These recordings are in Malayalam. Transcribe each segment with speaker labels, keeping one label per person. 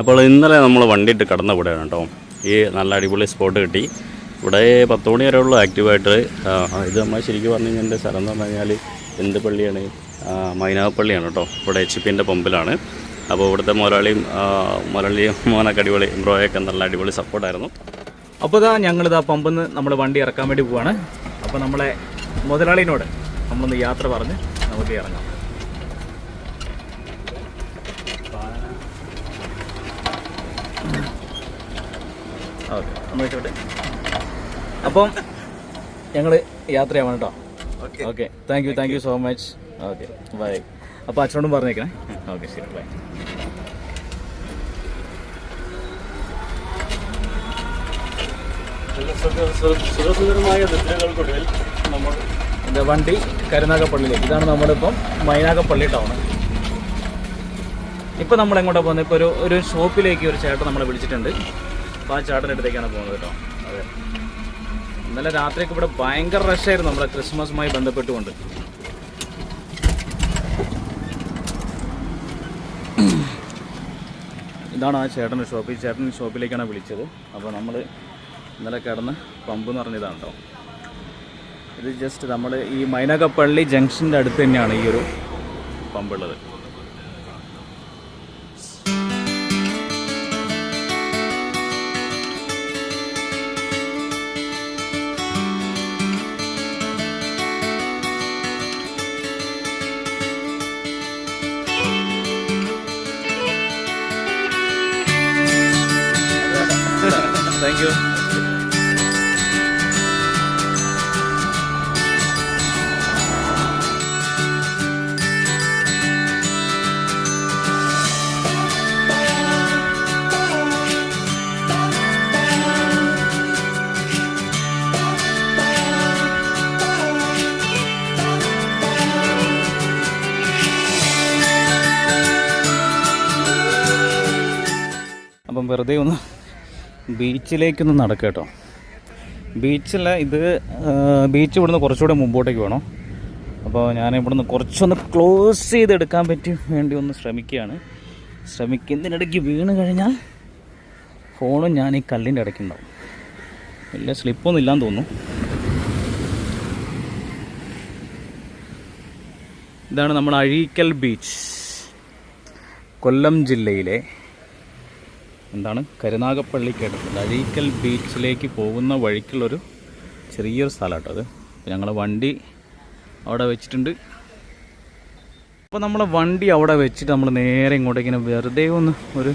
Speaker 1: അപ്പോൾ ഇന്നലെ നമ്മൾ വണ്ടിയിട്ട് കടന്ന ഇവിടെയാണ് കേട്ടോ. ഈ നല്ല അടിപൊളി സ്പോട്ട് കിട്ടി. ഇവിടെ പത്ത് മണി വരെ ഉള്ളൂ ആക്റ്റീവായിട്ട് ഇത് നമ്മൾ ശരിക്കും പറഞ്ഞു കഴിഞ്ഞാൽ എന്റെ സ്ഥലം എന്ന് പറഞ്ഞു കഴിഞ്ഞാൽ എന്ത് പള്ളിയാണ്? മൈനാവപ്പള്ളിയാണ് കേട്ടോ. ഇവിടെ എച്ച് പിന്റെ പമ്പിലാണ്. അപ്പോൾ ഇവിടുത്തെ മുതലാളിയും മുരളിയും മോനൊക്കെ അടിപൊളി ബ്രോയൊക്കെ നല്ല അടിപൊളി സപ്പോർട്ടായിരുന്നു
Speaker 2: അപ്പോൾ ഇതാ ഞങ്ങളിതാ പമ്പിൽ നിന്ന് നമ്മൾ വണ്ടി ഇറക്കാൻ വേണ്ടി പോവാണ്. അപ്പോൾ നമ്മളെ മുതലാളിനോട് നമ്മളൊന്ന് യാത്ര പറഞ്ഞ് നമുക്ക് ഇറങ്ങാം. ഓക്കെ. ഒന്ന് വെച്ചോട്ടെ അപ്പം ഞങ്ങൾ യാത്രയാവാണ് കേട്ടോ okay. Thank you thank you so much okay. Bye അപ്പോൾ അച്ഛനോടും പറഞ്ഞേക്കണേ. ഓക്കെ ശരി. ബൈ
Speaker 1: നമ്മൾ
Speaker 2: ഇത് വണ്ടി കരുനാഗപ്പള്ളിയിലേക്ക്. ഇതാണ് നമ്മളിപ്പം മൈനാഗപ്പള്ളി ടൗൺ ഇപ്പം നമ്മൾ എങ്ങോട്ടാണ് പോകുന്നത് ഇപ്പോൾ ഒരു ഒരു ഷോപ്പിലേക്ക് ഒരു ചേട്ടൻ നമ്മളെ വിളിച്ചിട്ടുണ്ട്. ആ ചാട്ടന്റെ അടുത്തേക്കാണ് പോകുന്നത് കേട്ടോ. അതെ. ഇന്നലെ രാത്രിയൊക്കെ ഇവിടെ ഭയങ്കര റഷായിരുന്നു നമ്മളെ ക്രിസ്മസുമായി ബന്ധപ്പെട്ടുകൊണ്ട്. ഇതാണ് ആ ചേട്ടന്റെ ഷോപ്പ് ഈ ചേട്ടൻ ഷോപ്പിലേക്കാണ് വിളിച്ചത്. അപ്പോൾ നമ്മൾ ഇന്നലെ കിടന്ന് പമ്പ് എന്ന് പറഞ്ഞതാണ് കേട്ടോ. ഇത് ജസ്റ്റ് നമ്മൾ ഈ മൈനകപ്പള്ളി ജംഗ്ഷന്റെ അടുത്ത് തന്നെയാണ് ഈ ഒരു പമ്പുള്ളത് താങ്ക് യു. അപ്പം വെറുതെ ഒന്ന് ബീച്ചിലേക്കൊന്ന് നടക്കുക കേട്ടോ. ബീച്ചിൽ ഇത് ബീച്ച് ഇവിടുന്ന് കുറച്ചുകൂടെ മുമ്പോട്ടേക്ക് വേണം. അപ്പോൾ ഞാൻ ഇവിടുന്ന് കുറച്ചൊന്ന് ക്ലോസ് ചെയ്തെടുക്കാൻ പറ്റി വേണ്ടി ഒന്ന് ശ്രമിക്കുകയാണ്. ശ്രമിക്കുന്നതിനിടയ്ക്ക് വീണ് കഴിഞ്ഞാൽ ഫോണും ഞാൻ ഈ കല്ലിന്റെ ഇടയ്ക്കുണ്ടാവും വലിയ സ്ലിപ്പൊന്നും ഇല്ലാന്ന് തോന്നുന്നു. ഇതാണ് നമ്മുടെ അഴീക്കൽ ബീച്ച് കൊല്ലം ജില്ലയിലെ എന്താണ്? കരുനാഗപ്പള്ളി അടുത്തുള്ള അഴീക്കൽ ബീച്ചിലേക്ക് പോകുന്ന വഴിക്കുള്ളൊരു ചെറിയൊരു സ്ഥലം കേട്ടോ അത് ഞങ്ങൾ വണ്ടി അവിടെ വെച്ചിട്ടുണ്ട്. അപ്പോൾ നമ്മളെ വണ്ടി അവിടെ വെച്ചിട്ട് നമ്മൾ നേരെ ഇങ്ങോട്ടേക്ക് ഇങ്ങനെ വെറുതെ ഒന്ന് ഒരു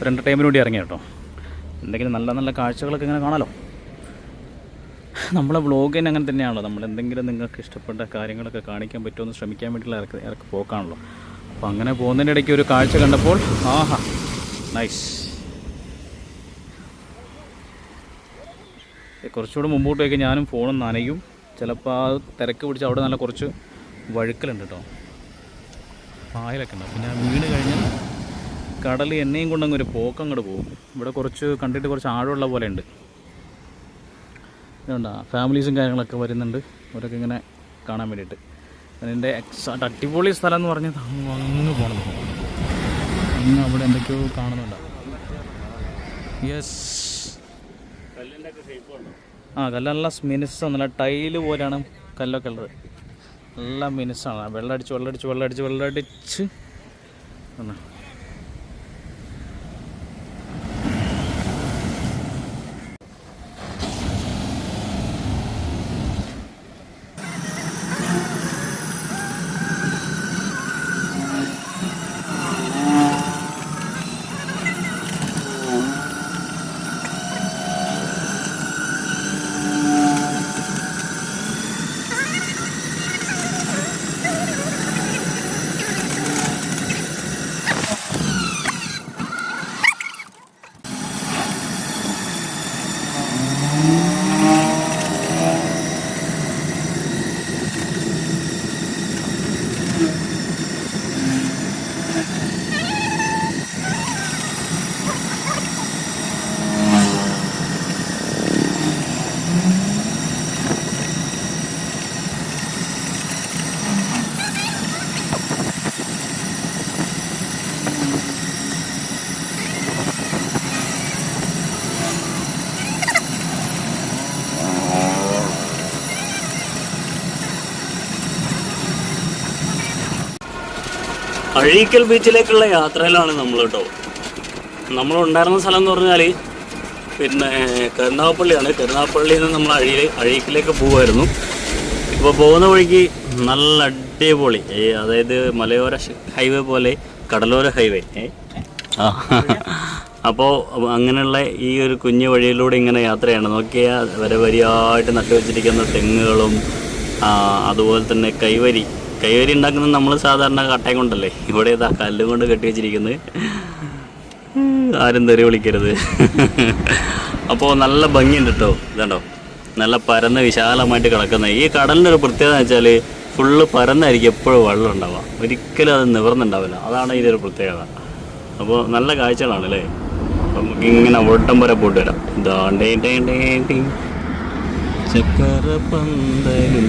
Speaker 2: ഒരു എന്റർടൈൻമെന്റ് കൂടി ഇറങ്ങി കേട്ടോ. എന്തെങ്കിലും നല്ല നല്ല കാഴ്ചകളൊക്കെ ഇങ്ങനെ കാണാലോ. നമ്മളെ വ്ളോഗ് തന്നെ അങ്ങനെ തന്നെയാണല്ലോ. നമ്മൾ എന്തെങ്കിലും നിങ്ങൾക്ക് ഇഷ്ടപ്പെട്ട കാര്യങ്ങളൊക്കെ കാണിക്കാൻ പറ്റുമെന്ന് ശ്രമിക്കാൻ വേണ്ടിയിട്ടുള്ള ഇറക്ക് ഇറക്ക് പോക്കാണല്ലോ. അപ്പോൾ അങ്ങനെ പോകുന്നതിന്റെ ഇടയ്ക്ക് ഒരു കാഴ്ച കണ്ടപ്പോൾ ആഹാ നൈസ് കുറച്ചുകൂടെ മുമ്പോട്ടേക്ക് ഞാനും ഫോണും നനയും. ചിലപ്പോൾ ആ തിരക്ക് പിടിച്ച് അവിടെ നല്ല കുറച്ച് വഴുക്കലുണ്ട് കേട്ടോ പായലൊക്കെ ഉണ്ട്. പിന്നെ വീണ് കഴിഞ്ഞാൽ കടൽ എണ്ണയും കൊണ്ടങ്ങ് ഒരു പോക്കങ്ങോട്ട് പോകും. ഇവിടെ കുറച്ച് കണ്ടിട്ട് കുറച്ച് ആഴമുള്ള പോലെ ഉണ്ട്. ഇതുകൊണ്ടാ ഫാമിലീസും കാര്യങ്ങളൊക്കെ വരുന്നുണ്ട്. അവരൊക്കെ ഇങ്ങനെ കാണാൻ വേണ്ടിയിട്ട്. അതിന്റെ എക്സാക്ട് അടിപൊളി സ്ഥലം എന്ന് പറഞ്ഞാൽ അങ്ങ് പോകണം അങ്ങ് അവിടെ എന്തൊക്കെയോ കാണുന്നുണ്ടോ. യെസ്. ആ കല്ല് നല്ല മിനുസ് നല്ല ടൈൽ പോലെയാണ് കല്ലൊക്കെ ഉള്ളത്. നല്ല മിനുസാണ് വെള്ളമടിച്ച് വെള്ളമടിച്ച് വെള്ളമടിച്ച് വെള്ളമടിച്ച്. എന്നാ
Speaker 1: അഴീക്കൽ ബീച്ചിലേക്കുള്ള യാത്രയിലാണ് നമ്മൾ കേട്ടോ നമ്മളുണ്ടായിരുന്ന സ്ഥലം എന്ന് പറഞ്ഞാൽ പിന്നെ കരുനാഗപ്പള്ളിയാണ്. കരുനാഗപ്പള്ളിയിൽ നിന്ന് നമ്മൾ അഴി അഴീക്കിലേക്ക് പോകുമായിരുന്നു ഇപ്പോൾ പോകുന്ന വഴിക്ക് നല്ല അടിപൊളി. അതായത് മലയോര ഹൈവേ പോലെ കടലോര ഹൈവേ. അപ്പോൾ അങ്ങനെയുള്ള ഈ ഒരു കുഞ്ഞു വഴിയിലൂടെ ഇങ്ങനെ യാത്രയാണ്. നോക്കിയാൽ വരെ വരിയായിട്ട് നട്ടു വെച്ചിരിക്കുന്ന തെങ്ങുകളും അതുപോലെ തന്നെ കൈവരി. കൈവരി ഉണ്ടാക്കുന്നത് നമ്മൾ സാധാരണ കട്ടയം കൊണ്ടല്ലേ? ഇവിടെ ഇതാ കല്ലും കൊണ്ട് കെട്ടി വെച്ചിരിക്കുന്നത്. ആരും തെറി വിളിക്കരുത്. അപ്പോൾ നല്ല ഭംഗിയുണ്ട് കേട്ടോ ഇതാണ്ടോ? നല്ല പരന്ന് വിശാലമായിട്ട് കിടക്കുന്ന. ഈ കടലിന്റെ ഒരു പ്രത്യേകത വെച്ചാൽ ഫുള്ള് പരന്നായിരിക്കും എപ്പോഴും വെള്ളം ഉണ്ടാവുക. ഒരിക്കലും അത് നിവർന്നുണ്ടാവില്ല. അതാണ് ഇതിന്റെ ഒരു പ്രത്യേകത. അപ്പോൾ നല്ല കാഴ്ചകളാണ് അല്ലേ? നമുക്ക് ഇങ്ങനെ ഒട്ടം വരെ പോയിട്ട് വരാം. ഡേ. ചക്കര പന്തലിൽ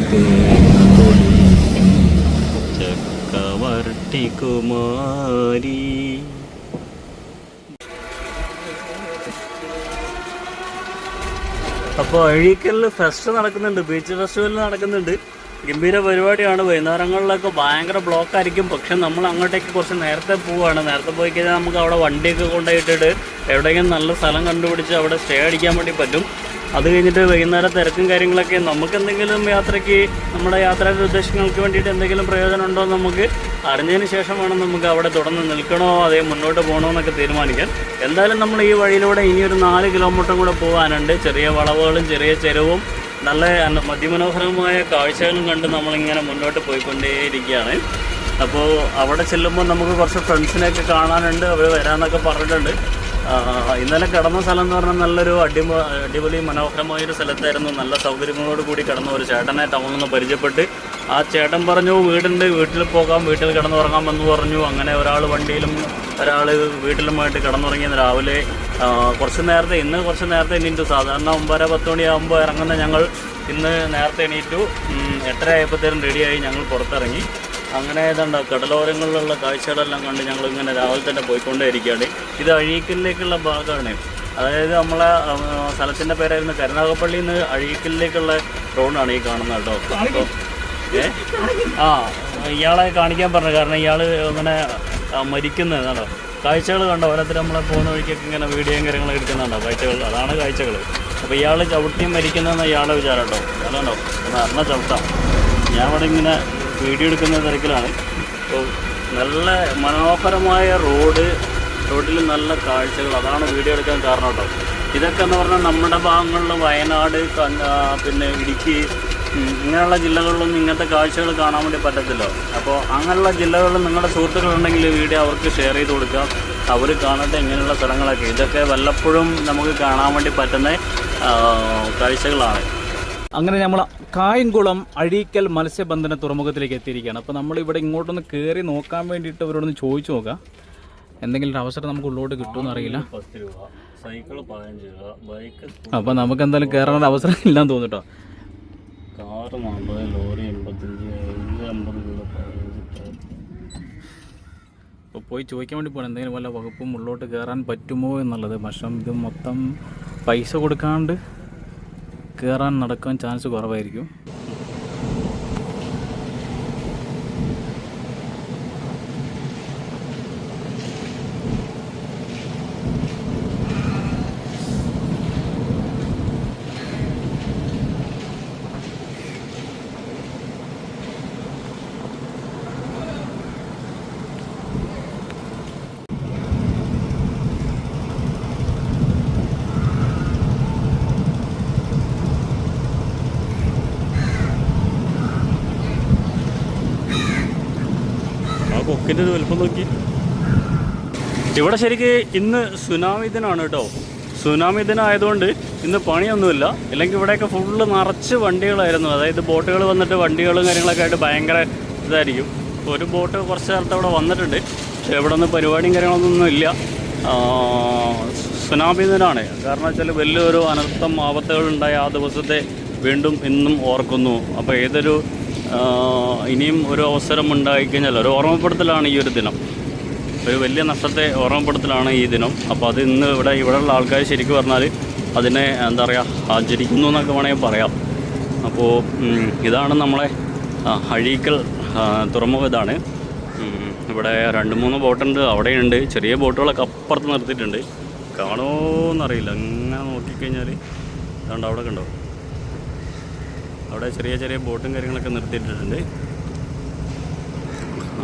Speaker 1: തേങ്ങ ചക്കവരട്ടി കുമാരി അപ്പോൾ അഴീക്കലിൽ ഫെസ്റ്റ് നടക്കുന്നുണ്ട് ബീച്ച് ഫെസ്റ്റിവൽ നടക്കുന്നുണ്ട്. ഗംഭീര പരിപാടിയാണ്. വൈകുന്നേരങ്ങളിലൊക്കെ ഭയങ്കര ബ്ലോക്ക് ആയിരിക്കും പക്ഷെ നമ്മൾ അങ്ങോട്ടേക്ക് കുറച്ച് നേരത്തെ പോവുകയാണ് നേരത്തെ പോയി കഴിഞ്ഞാൽ നമുക്ക് അവിടെ വണ്ടിയൊക്കെ കൊണ്ടുപോയിട്ടിട്ട് എവിടെയെങ്കിലും നല്ല സ്ഥലം കണ്ടുപിടിച്ച് അവിടെ സ്റ്റേ അടിക്കാൻ വേണ്ടി പറ്റും. അത് കഴിഞ്ഞിട്ട് വൈകുന്നേരം തിരക്കും കാര്യങ്ങളൊക്കെ നമുക്ക് എന്തെങ്കിലും യാത്രയ്ക്ക് നമ്മുടെ യാത്രയുടെ ഉദ്ദേശങ്ങൾക്ക് വേണ്ടിയിട്ട് എന്തെങ്കിലും പ്രയോജനം ഉണ്ടോ എന്ന് നമുക്ക് അറിഞ്ഞതിന് ശേഷം വേണം നമുക്ക് അവിടെ തുടർന്ന് നിൽക്കണോ അതേ മുന്നോട്ട് പോകണോ എന്നൊക്കെ തീരുമാനിക്കാൻ. എന്തായാലും നമ്മൾ ഈ വഴിയിലൂടെ ഇനിയൊരു നാല് കിലോമീറ്ററും കൂടെ പോകാനുണ്ട്. ചെറിയ വളവുകളും ചെറിയ ചെരുവും നല്ല മതിമനോഹരമായ കാഴ്ചകളും കണ്ട് നമ്മളിങ്ങനെ മുന്നോട്ട് പോയിക്കൊണ്ടേയിരിക്കുകയാണ്. അപ്പോൾ അവിടെ ചെല്ലുമ്പോൾ നമുക്ക് കുറച്ച് ഫ്രണ്ട്സിനെയൊക്കെ കാണാനുണ്ട് അവർ വരാമെന്നൊക്കെ പറഞ്ഞിട്ടുണ്ട്. ഇന്നലെ കിടന്ന സ്ഥലം എന്ന് പറഞ്ഞാൽ നല്ലൊരു അടിമ അടിപൊളി മനോഹരമായ ഒരു സ്ഥലത്തായിരുന്നു. നല്ല സൗകര്യങ്ങളോട് കൂടി കിടന്ന ഒരു ചേട്ടനെ ടൗണിൽ നിന്ന് പരിചയപ്പെട്ട് ആ ചേട്ടൻ പറഞ്ഞു വീടുണ്ട് വീട്ടിൽ പോകാം വീട്ടിൽ കിടന്നുറങ്ങാം എന്ന് പറഞ്ഞു. അങ്ങനെ ഒരാൾ വണ്ടിയിലും ഒരാൾ വീട്ടിലുമായിട്ട് കിടന്നുറങ്ങിയത് രാവിലെ കുറച്ച് നേരത്തെ ഇന്ന് കുറച്ച് നേരത്തെ എണീറ്റു. സാധാരണ ഒമ്പതര പത്ത് മണിയാകുമ്പോൾ ഇറങ്ങുന്ന ഞങ്ങൾ ഇന്ന് നേരത്തെ എണീറ്റു. എട്ടര ആയപ്പോഴത്തേനും റെഡിയായി ഞങ്ങൾ പുറത്തിറങ്ങി. അങ്ങനെ ഏതാണ്ട് കടലോരങ്ങളിലുള്ള കാഴ്ചകളെല്ലാം കണ്ട് ഞങ്ങൾ ഇങ്ങനെ രാവിലെ തന്നെ പോയിക്കൊണ്ടേ ഇരിക്കുകയാണ് ഇത് അഴീക്കലിലേക്കുള്ള ഭാഗമാണ്. അതായത് നമ്മളെ സ്ഥലത്തിന്റെ പേരായിരുന്നു കരുനാഗപ്പള്ളിയിൽ നിന്ന് അഴീക്കലിലേക്കുള്ള റോഡാണ് ഈ കാണുന്നത് കേട്ടോ. അപ്പോൾ ഏ? ആ ഇയാളെ കാണിക്കാൻ പറഞ്ഞു. കാരണം ഇയാൾ ഇങ്ങനെ മരിക്കുന്നത് കേട്ടോ കാഴ്ചകൾ കണ്ടോ? ഓരോരുത്തർ നമ്മളെ പോകുന്ന വഴിക്കൊക്കെ ഇങ്ങനെ വീഡിയോയും കാര്യങ്ങളും എടുക്കുന്നുണ്ടോ? കാഴ്ചകൾ. അതാണ് കാഴ്ചകൾ. അപ്പോൾ ഇയാൾ ചവിട്ടിയും മരിക്കുന്നതെന്ന് ഇയാളുടെ വിചാരം കേട്ടോ. അതാണോ? എന്നാൽ ചവിട്ടാം. ഞാൻ ഇവിടെ ഇങ്ങനെ വീഡിയോ എടുക്കുന്ന തിരക്കിലാണ്. അപ്പോൾ നല്ല മനോഹരമായ റോഡ് റോഡിൽ നല്ല കാഴ്ചകൾ. അതാണ് വീഡിയോ എടുക്കാൻ കാരണം കേട്ടോ. ഇതൊക്കെ എന്ന് പറഞ്ഞാൽ നമ്മുടെ ഭാഗങ്ങളിൽ വയനാട് പിന്നെ ഇടുക്കി ഇങ്ങനെയുള്ള ജില്ലകളിലൊന്നും ഇങ്ങനത്തെ കാഴ്ചകൾ കാണാൻ വേണ്ടി പറ്റത്തില്ല. അപ്പോൾ അങ്ങനെയുള്ള ജില്ലകളിൽ നിങ്ങളുടെ സുഹൃത്തുക്കളുണ്ടെങ്കിൽ വീഡിയോ അവർക്ക് ഷെയർ ചെയ്ത് കൊടുക്കാം അവർ കാണട്ടെ ഇങ്ങനെയുള്ള സ്ഥലങ്ങളൊക്കെ. ഇതൊക്കെ വല്ലപ്പോഴും നമുക്ക് കാണാൻ വേണ്ടി പറ്റുന്ന കാഴ്ചകളാണ്.
Speaker 2: അങ്ങനെ നമ്മൾ കായംകുളം അഴീക്കൽ മത്സ്യബന്ധന തുറമുഖത്തിലേക്ക് എത്തിയിരിക്കുകയാണ്. അപ്പോൾ നമ്മൾ ഇവിടെ ഇങ്ങോട്ടൊന്ന് കയറി നോക്കാൻ വേണ്ടിയിട്ട് അവരോടൊന്ന് ചോദിച്ചു നോക്കാം. എന്തെങ്കിലും ഒരു അവസരം നമുക്ക് ഉള്ളോട്ട് കിട്ടുമെന്ന് അറിയില്ല. അപ്പോൾ നമുക്ക് എന്തായാലും കയറാനുള്ള അവസരം ഇല്ലാന്ന് തോന്നുട്ടോ
Speaker 1: കാറ് നാൽപ്പത് ലോറി എൺപത്തഞ്ച് ഇത് അമ്പത് രൂപ
Speaker 2: അപ്പോൾ പോയി ചോദിക്കാൻ വേണ്ടി പോകണം എന്തെങ്കിലും വല്ല വകുപ്പും ഉള്ളോട്ട് കയറാൻ പറ്റുമോ എന്നുള്ളത്. പക്ഷേ ഇത് മൊത്തം പൈസ കൊടുക്കാണ്ട് കയറാൻ നടക്കാൻ ചാൻസ് കുറവായിരിക്കും
Speaker 1: ആ കൊക്കിന്റെ ഒരു വലുപ്പം നോക്കി. ഇവിടെ ശരിക്ക് ഇന്ന് സുനാമി ദിനമാണ് കേട്ടോ. സുനാമി ദിനമായതുകൊണ്ട് ഇന്ന് പണിയൊന്നുമില്ല. ഇല്ലെങ്കിൽ ഇവിടെയൊക്കെ ഫുള്ള് നിറച്ച് വണ്ടികളായിരുന്നു. അതായത് ബോട്ടുകൾ വന്നിട്ട് വണ്ടികളും കാര്യങ്ങളൊക്കെ ആയിട്ട് ഭയങ്കര ഇതായിരിക്കും. ഒരു ബോട്ട് കുറച്ച് നേരത്തെ അവിടെ വന്നിട്ടുണ്ട്. പക്ഷേ ഇവിടെ ഒന്നും പരിപാടിയും കാര്യങ്ങളൊന്നും ഇല്ല. സുനാമി ദിനമാണ് കാരണം വെച്ചാൽ വലിയൊരു അനർത്ഥം ആപത്തുകളുണ്ടായ ആ ദിവസത്തെ വീണ്ടും ഇന്നും ഓർക്കുന്നു. അപ്പോൾ ഏതൊരു ഇനിയും ഒരു അവസരം ഉണ്ടായിക്കഴിഞ്ഞാൽ ഒരു ഓർമ്മപ്പെടുത്തലാണ് ഈ ഒരു ദിനം. ഒരു വലിയ നഷ്ടത്തെ ഓർമ്മപ്പെടുത്തലാണ് ഈ ദിനം. അപ്പോൾ അത് ഇന്ന് ഇവിടെ ഇവിടെയുള്ള ആൾക്കാർ ശരിക്കും പറഞ്ഞാൽ അതിനെ എന്താ പറയുക ആചരിക്കുന്നു എന്നൊക്കെ വേണമെങ്കിൽ പറയാം. അപ്പോൾ ഇതാണ് നമ്മളെ അഴീക്കൽ തുറമുഖം ഇതാണ്. ഇവിടെ രണ്ട് മൂന്ന് ബോട്ടുണ്ട് അവിടെയുണ്ട്. ചെറിയ ബോട്ടുകളൊക്കെ അപ്പുറത്ത് നിർത്തിയിട്ടുണ്ട്. കാണുമോ എന്നറിയില്ല അങ്ങനെ നോക്കിക്കഴിഞ്ഞാൽ അതുകൊണ്ട് അവിടെ കണ്ടോ? അവിടെ ചെറിയ ചെറിയ ബോട്ടും കാര്യങ്ങളൊക്കെ നിർത്തിയിട്ടിട്ടുണ്ട്.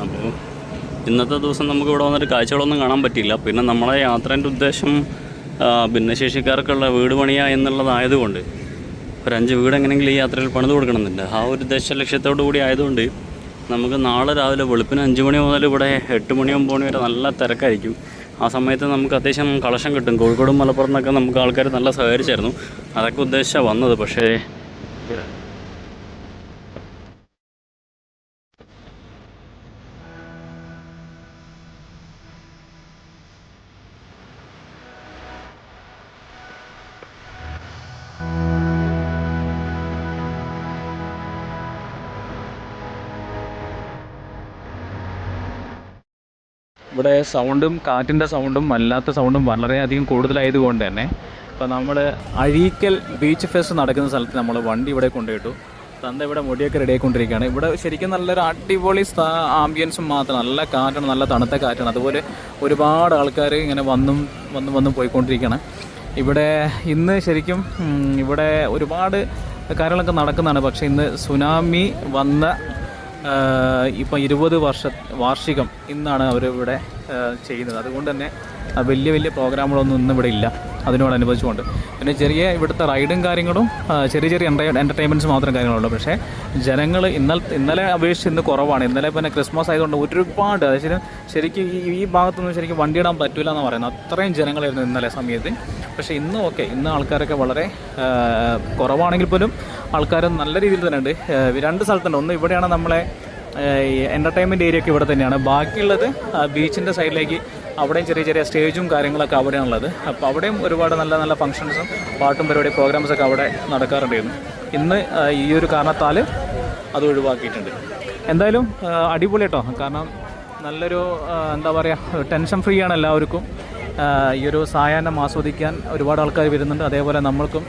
Speaker 1: അപ്പോൾ ഇന്നത്തെ ദിവസം നമുക്ക് ഇവിടെ വന്നിട്ട് കാഴ്ചകളൊന്നും കാണാൻ പറ്റിയില്ല. പിന്നെ നമ്മളെ യാത്രേന്റെ ഉദ്ദേശം ഭിന്നശേഷിക്കാർക്കുള്ള വീട് പണിയുക എന്നുള്ളതായതുകൊണ്ട് ഒരു അഞ്ച് വീട് എങ്ങനെയെങ്കിലും ഈ യാത്രയിൽ പണിത് കൊടുക്കണമെന്നുണ്ട്. ആ ഒരു ഉദ്ദേശ ലക്ഷ്യത്തോടു കൂടി ആയതുകൊണ്ട് നമുക്ക് നാളെ രാവിലെ വെളുപ്പിന് അഞ്ച് മണി മുതൽ ഇവിടെ എട്ട് മണി ഒമ്പത് മണി വരെ നല്ല തിരക്കായിരിക്കും. ആ സമയത്ത് നമുക്ക് അത്യാവശ്യം കളക്ഷൻ കിട്ടും. കോഴിക്കോടും മലപ്പുറത്തുനിന്നൊക്കെ നമുക്ക് ആൾക്കാർ നല്ല സഹകരിച്ചായിരുന്നു. അതൊക്കെ ഉദ്ദേശിച്ചാണ് വന്നത്. പക്ഷേ
Speaker 2: ഇവിടെ സൗണ്ടും കാറ്റിന്റെ സൗണ്ടും അല്ലാത്ത സൗണ്ടും വളരെയധികം കൂടുതലായതുകൊണ്ട് തന്നെ ഇപ്പോൾ നമ്മൾ അഴീക്കൽ ബീച്ച് ഫെസ്റ്റ് നടക്കുന്ന സ്ഥലത്ത് നമ്മൾ വണ്ടി ഇവിടെ കൊണ്ടുപോയിട്ടു. തന്ത ഇവിടെ മുടിയൊക്കെ റെഡി ആയിക്കൊണ്ടിരിക്കുകയാണ്. ഇവിടെ ശരിക്കും നല്ലൊരു അടിപൊളി ആംബിയൻസും മാത്രം നല്ല കാറ്റാണ് നല്ല തണുത്ത കാറ്റാണ്. അതുപോലെ ഒരുപാട് ആൾക്കാർ ഇങ്ങനെ വന്നും വന്നും വന്നും പോയിക്കൊണ്ടിരിക്കുകയാണ്. ഇവിടെ ഇന്ന് ശരിക്കും ഇവിടെ ഒരുപാട് കാര്യങ്ങളൊക്കെ നടക്കുന്നതാണ്. പക്ഷേ ഇന്ന് സുനാമി വന്ന ഇപ്പം ഇരുപത് വർഷ വാർഷികം ഇന്നാണ് അവരിവിടെ ചെയ്യുന്നത്. അതുകൊണ്ട് തന്നെ വലിയ വലിയ പ്രോഗ്രാമുകളൊന്നും ഇന്ന് ഇവിടെ ഇല്ല. അതിനോടനുബന്ധിച്ചുകൊണ്ട് പിന്നെ ചെറിയ ഇവിടുത്തെ റൈഡും കാര്യങ്ങളും ചെറിയ ചെറിയ എന്റർടൈൻമെന്റ്സ് മാത്രം കാര്യങ്ങളുണ്ട്. പക്ഷേ ജനങ്ങൾ ഇന്നലെ ഇന്നലെ അപേക്ഷിച്ച് ഇന്ന് കുറവാണ്. ഇന്നലെ പിന്നെ ക്രിസ്മസ് ആയതുകൊണ്ട് ഒരുപാട് അതായത് ശരിക്കും ഈ ഈ ഭാഗത്തൊന്നും ശരിക്കും വണ്ടി ഇടാൻ പറ്റില്ല എന്ന് പറയുന്നത്. അത്രയും ജനങ്ങളായിരുന്നു ഇന്നലെ സമയത്ത്. പക്ഷേ ഇന്നും ഓക്കെ. ഇന്ന് ആൾക്കാരൊക്കെ വളരെ കുറവാണെങ്കിൽ പോലും ആൾക്കാർ നല്ല രീതിയിൽ തന്നെ ഉണ്ട് രണ്ട് സ്ഥലത്തുണ്ട്. ഒന്ന് ഇവിടെയാണ് നമ്മളെ എന്റർടൈൻമെന്റ് ഏരിയ ഒക്കെ ഇവിടെ തന്നെയാണ്. ബാക്കിയുള്ളത് ബീച്ചിന്റെ സൈഡിലേക്ക് അവിടെയും ചെറിയ ചെറിയ സ്റ്റേജും കാര്യങ്ങളൊക്കെ അവിടെയാണുള്ളത്. അപ്പോൾ അവിടെയും ഒരുപാട് നല്ല നല്ല ഫംഗ്ഷൻസും പാട്ടും പരിപാടി പ്രോഗ്രാംസൊക്കെ അവിടെ നടക്കാറുണ്ടായിരുന്നു. ഇന്ന് ഈ ഒരു കാരണത്താൽ അത് ഒഴിവാക്കിയിട്ടുണ്ട്. എന്തായാലും അടിപൊളി കേട്ടോ. കാരണം നല്ലൊരു എന്താ പറയുക ടെൻഷൻ ഫ്രീ ആണ് എല്ലാവർക്കും. ഈ ഒരു സായാഹ്നം ആസ്വദിക്കാൻ ഒരുപാട് ആൾക്കാർ വരുന്നുണ്ട്. അതേപോലെ നമ്മൾക്കും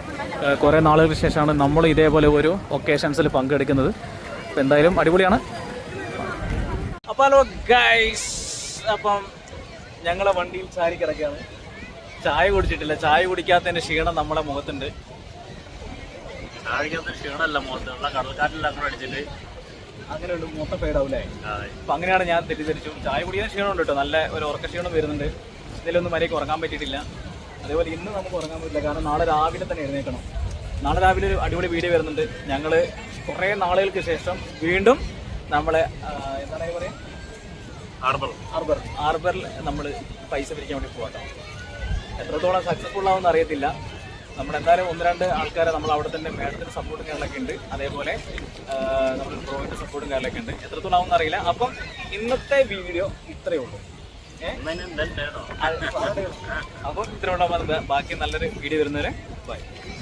Speaker 2: കുറേ നാളുകൾക്ക് ശേഷമാണ് നമ്മൾ ഇതേപോലെ ഒരു ഒക്കേഷൻസിൽ പങ്കെടുക്കുന്നത്. അപ്പോൾ എന്തായാലും അടിപൊളിയാണ്. അപ്പോൾ ഹലോ ഗൈസ് അപ്പം ഞങ്ങളെ വണ്ടിയിൽ ചാരി കിടക്കുകയാണ്. ചായ കുടിച്ചിട്ടില്ല. ചായ കുടിക്കാത്തതിന്റെ ക്ഷീണം നമ്മളെ മുഖത്തുണ്ട്.
Speaker 1: ക്ഷീണമല്ല മുഖത്തുള്ള കടൽക്കാറ്റിലെല്ലാം കൂടെ അടിച്ചിട്ട്.
Speaker 2: അങ്ങനെ ഉള്ളു മൊത്തം ഫെയ്ഡാവൂലേ അപ്പം അങ്ങനെയാണ് ഞാൻ തെറ്റിദ്ധരിച്ചു. ചായ കുടിക്കാൻ ക്ഷീണമുണ്ട് കേട്ടോ. നല്ല ഒരു ഉറക്ക ക്ഷീണം വരുന്നുണ്ട്. ഇതിലൊന്നും മര്യാദയ്ക്ക് ഉറങ്ങാൻ പറ്റിയിട്ടില്ല. അതേപോലെ ഇന്ന് നമുക്ക് ഉറങ്ങാൻ പറ്റില്ല. കാരണം നാളെ രാവിലെ തന്നെ എഴുന്നേക്കണം നാളെ രാവിലെ ഒരു അടിപൊളി വീഡിയോ വരുന്നുണ്ട്. ഞങ്ങൾ കുറേ നാളുകൾക്ക് ശേഷം വീണ്ടും നമ്മളെ എന്താണ് ആർബർ പറയുക
Speaker 1: ആർബർ
Speaker 2: ആർബർ ആർബറിൽ നമ്മൾ പൈസ പിരിക്കാൻ വേണ്ടി പോകാം എത്രത്തോളം സക്സസ്ഫുൾ ആവുമെന്ന് അറിയത്തില്ല. നമ്മളെന്തായാലും ഒന്ന് രണ്ട് ആൾക്കാരെ നമ്മൾ അവിടെ തന്നെ മേഡത്തിന് സപ്പോർട്ടും കാര്യങ്ങളൊക്കെ ഉണ്ട്. അതേപോലെ നമ്മൾ ബ്രോയിന്റെ സപ്പോർട്ടും കാര്യങ്ങളൊക്കെ ഉണ്ട്. എത്രത്തോളം ആവുമെന്ന് അറിയില്ല. അപ്പം ഇന്നത്തെ വീഡിയോ ഇത്രയേ ഉള്ളൂ. ഏഹ് അപ്പം ഇത്രയുള്ള. ബാക്കി നല്ലൊരു വീഡിയോ വരുന്നവരെ ബൈ